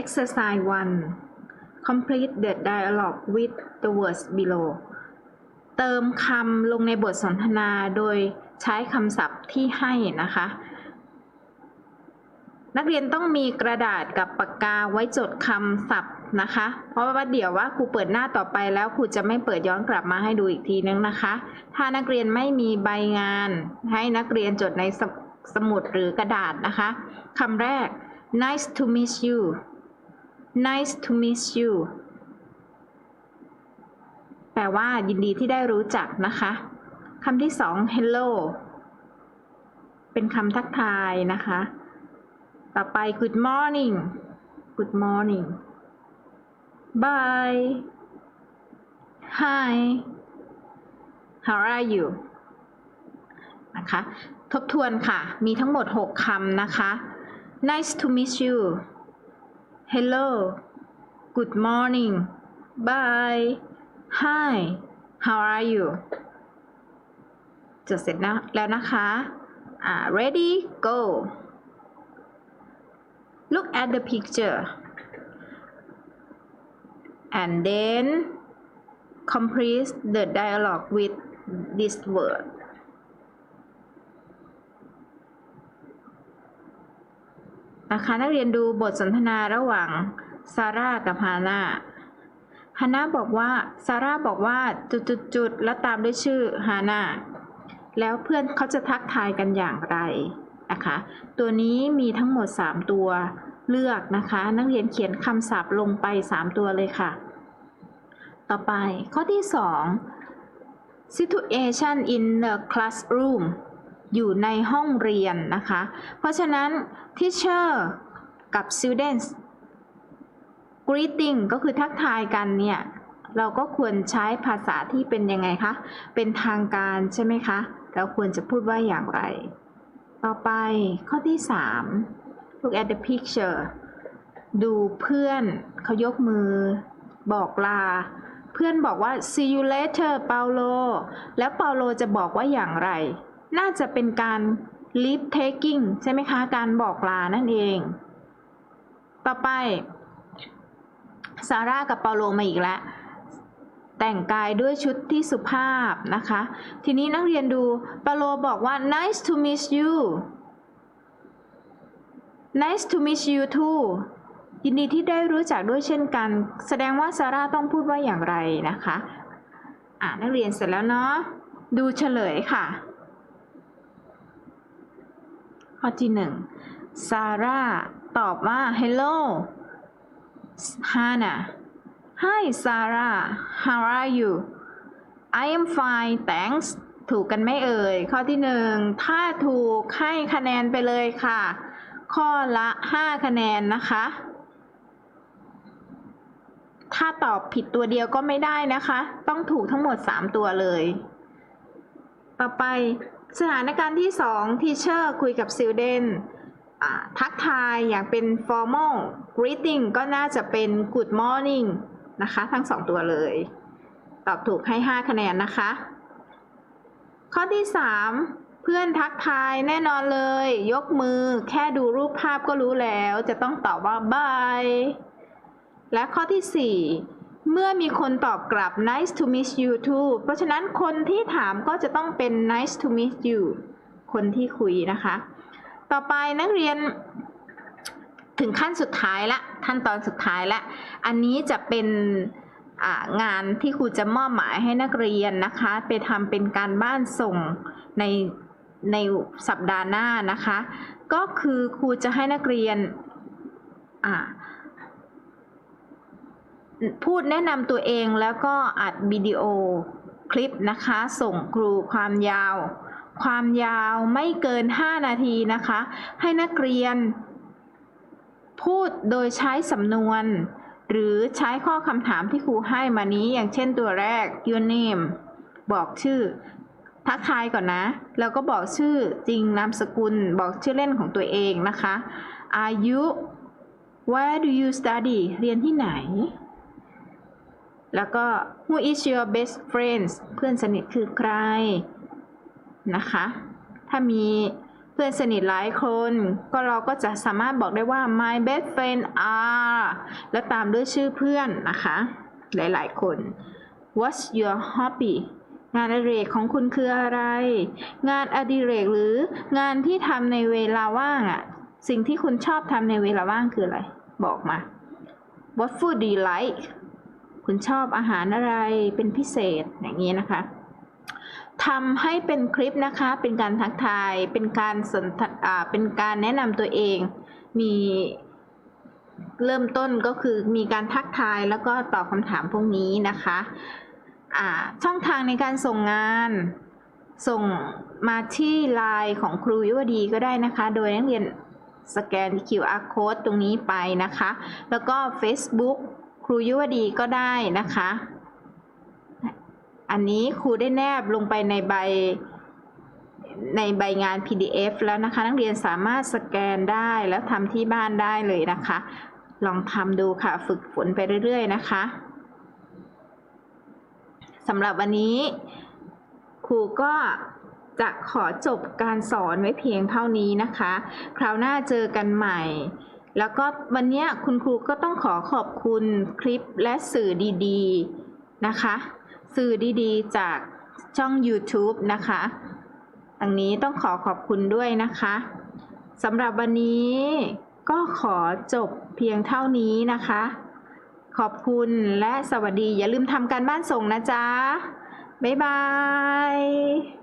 exercise 1 complete the dialogue with the words below เติมคำลงในบทสนทนาโดยใช้คำศัพท์ที่ให้นะคะ นักเรียนต้องมีกระดาษกับปากกาไว้จดคำศัพท์นะคะ เพราะว่าเดี๋ยวว่าครูเปิดหน้าต่อไปแล้วครูจะไม่เปิดย้อนกลับมาให้ดูอีกทีนึงนะคะ ถ้านักเรียนไม่มีใบงาน ให้นักเรียนจดในสสมุดหรือกระดาษนะคะคำแรก nice to meet you nice to meet you แปลว่ายินดีที่ได้รู้จักนะคะคำที่สอง hello เป็นคำทักทายนะคะ ต่อไป good morning good morning bye hi how are you นะคะ ทบทวนค่ะ มีทั้งหมด 6คำนะคะ nice to meet you hello good morning bye hi how are you จดเสร็จนะแล้วนะคะอ่า ready go look at the picture and then complete the dialogue with this word นะคะนักเรียนดูบทสนทนาระหว่างซาร่ากับฮาน่าฮาน่าบอกว่าซาร่าบอกว่าจุดๆๆแล้วตามด้วยชื่อฮาน่าแล้วเพื่อนเขาจะทักทายกันอย่างไรนะคะ ตัวนี้มีทั้งหมด 3 ตัวเลือกนะคะ นักเรียนเขียนคำศัพท์ลงไป 3 ตัวเลยค่ะ ต่อไปข้อที่ 2 situation in the classroom อยู่ในห้องเรียนนะคะ เพราะฉะนั้น teacher กับ students greeting ก็คือทักทายกันเนี่ย เราก็ควรใช้ภาษาที่เป็นยังไงคะ เป็นทางการใช่ไหมคะ เราควรจะพูดว่าอย่างไร ต่อไปข้อที่ 3 look at the picture ดูเพื่อนเขายกมือ บอกลา เพื่อนบอกว่า see you later เปาโล แล้วเปาโลจะบอกว่าอย่างไร น่าจะเป็นการ leave taking ใช่ไหมคะ การบอกลานั่นเอง ต่อไป ซาร่ากับเปาโลมาอีกแล้ว แต่งกายด้วยชุดที่สุภาพนะคะ ทีนี้นักเรียนดูเปาโลบอกว่า nice to meet you nice to meet you too ยินดีที่ได้รู้จักด้วยเช่นกัน แสดงว่าซาร่าต้องพูดว่าอย่างไรนะคะ อ่านักเรียนเสร็จแล้วเนาะ ดูเฉลยค่ะ ข้อที่หนึ่งซาร่าตอบว่า hello Hannah Hi Sarah how are you I am fine thanks ถูกกันไหมเอ่ย ข้อที่หนึ่งถ้าถูกให้คะแนนไปเลยค่ะ ข้อละ 5 คะแนนนะคะ ถ้าตอบผิดตัวเดียวก็ไม่ได้นะคะ ต้องถูกทั้งหมด 3 ตัวเลย ต่อไป สถานการณ์ที่2 Teacher คุยกับ Student อ่าทักทายอย่างเป็น formal greeting ก็น่าจะเป็น good morning นะคะ ทั้ง2ตัวเลย ตอบถูกให้ 5 คะแนนนะคะ ข้อที่ 3 เพื่อนทักทายแน่นอนเลย ยกมือแค่ดูรูปภาพก็รู้แล้ว จะต้องตอบว่า bye และข้อที่ 4 เมื่อมีคนตอบกลับ nice to meet you too เพราะฉะนั้นคนที่ถามก็จะต้องเป็น nice to meet you คนที่คุยนะคะ ต่อไปนักเรียนถึงขั้นสุดท้ายละขั้นตอนสุดท้ายละ อันนี้จะเป็นงานที่ครูจะมอบหมายให้นักเรียนนะคะ ไปทำเป็นการบ้านส่งในในสัปดาห์หน้านะคะ ก็คือครูจะให้นักเรียนอ่า พูดแนะนำตัวเองแล้วก็อัดวิดีโอคลิปนะคะ ส่งครูความยาว ความยาวไม่เกิน 5 นาทีนะคะ ให้นักเรียน พูดโดยใช้สำนวน หรือใช้ข้อคำถามที่ครูให้มานี้อย่างเช่นตัวแรก your name บอกชื่อ ทักทายก่อนนะ แล้วก็บอกชื่อจริงนามสกุล บอกชื่อเล่นของตัวเองนะคะ อายุ where do you study เรียนที่ไหน แล้วก็ who is your best friends เพื่อนสนิทคือใครนะคะ ถ้ามีเพื่อนสนิทหลายคน ก็เราก็จะสามารถบอกได้ว่า my best friend are แล้วตามด้วยชื่อเพื่อนนะคะ หลายๆคน what's your hobby งานอดิเรกของคุณคืออะไร งานอดิเรกหรืองานที่ทำในเวลาว่างอะสิ่งที่คุณชอบทำในเวลาว่างคืออะไร บอกมา What food do you like คุณชอบอาหารอะไรเป็นพิเศษอย่างนี้นะคะทำให้เป็นคลิปนะคะ เป็นการทักทาย เป็นการสนทอ่าเป็นการแนะนำตัวเอง มีเริ่มต้นก็คือมีการทักทายแล้วก็ตอบคำถามพวกนี้นะคะอ่าช่องทางในการส่งงานส่งมาที่ไลน์ของครูยุวดีก็ได้นะคะ โดยนักเรียนสแกน QR code ตรงนี้ไปนะคะ แล้วก็ Facebook ครูยุวดีก็ได้นะคะ อันนี้ครูได้แนบลงไปในใบในใบงาน PDF แล้วนะคะ นักเรียนสามารถสแกนได้แล้วทำที่บ้านได้เลยนะคะ ลองทำดูค่ะฝึกฝนไปเรื่อย ๆ นะคะสำหรับวันนี้ครูก็จะขอจบการสอนไว้เพียงเท่านี้นะคะ คราวหน้าเจอกันใหม่ แล้วก็วันนี้คุณครูก็ต้องขอขอบคุณคลิปและสื่อดีๆนะคะ สื่อดีๆ จากช่อง YouTube นะคะอันนี้ต้องขอขอบคุณด้วยนะคะสำหรับวันนี้ก็ขอจบเพียงเท่านี้นะคะ ขอบคุณและสวัสดีอย่าลืมทำการบ้านส่งนะจ๊ะ บ๊ายบาย